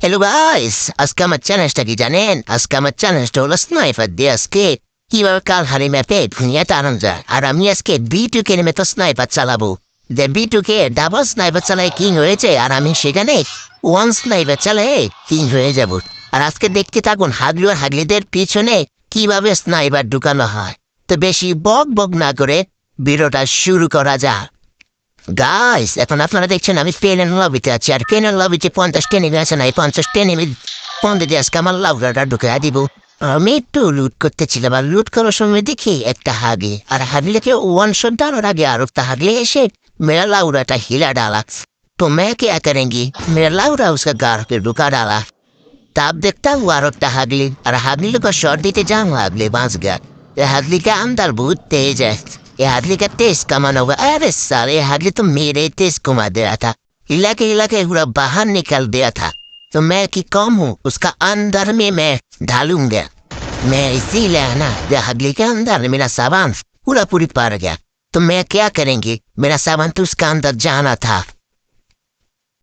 Hello guys আজকে আমার চ্যালেঞ্জটা কি জানেন আজকে আমার চ্যালেঞ্জটা হলো স্নাইপার দিয়ে আজকে কীভাবে কাল হারি ম্যাপে দুনিয়া টানান যায় আর আমি আজকে বি টু কে নেমে তো স্নাইপার চালাবো যে B two K double sniper চালায় কিং হয়েছে আর আমি সেখানে ওয়ান স্নাইপার চালায় কিং হয়ে যাব আর আজকে দেখতে থাকুন হাগলু আর হাগলিদের পিছনে কীভাবে স্নাইপার ঢুকানো হয় তো বেশি বক বক না করে ভিডিওটা শুরু করা যাক গাইস এখন আপনারা দেখছেন আমি পেনের লবিতে আছি, আর পেনের লবিতে পঞ্চাশ টেনে আছে না, এই পঞ্চাশ টেনে পন্দে দিয়ে আজকে আমার লাউডাটা ঢুকে দিব। আমি একটু লুট করতেছিলাম, আর লুট করার সময় দেখি একটা হাগে, আর হাগলেকে ওয়ান শট ডালার আগে আর একটা হাগলে এসে মেরা লাউডাটা হিলা ডালা। তো কে করেঙ্গি মেরা লাউডা উসকা গার পে ঢুকা ডালা। তাপ দেখতা হুয়া আর একটা হাগলি, আর হাগলি লোক শট দিতে যাও হাগলে বাঁচ গা হাগলিকে আমদার বহুত তেজ আছে तेज कमान अरे साले ये हागली तो मेरे तेज घुमा दे रहा था हिला के हिला के पूरा बाहर निकल दिया था तो मैं की कम हूँ उसका अंदर में मैं ढालूँगा मैं इसीलिए ना हागली के अंदर मेरा सामान पूरा पूरी पार गया तो मैं क्या करेंगी मेरा सामान तो उसका अंदर जाना था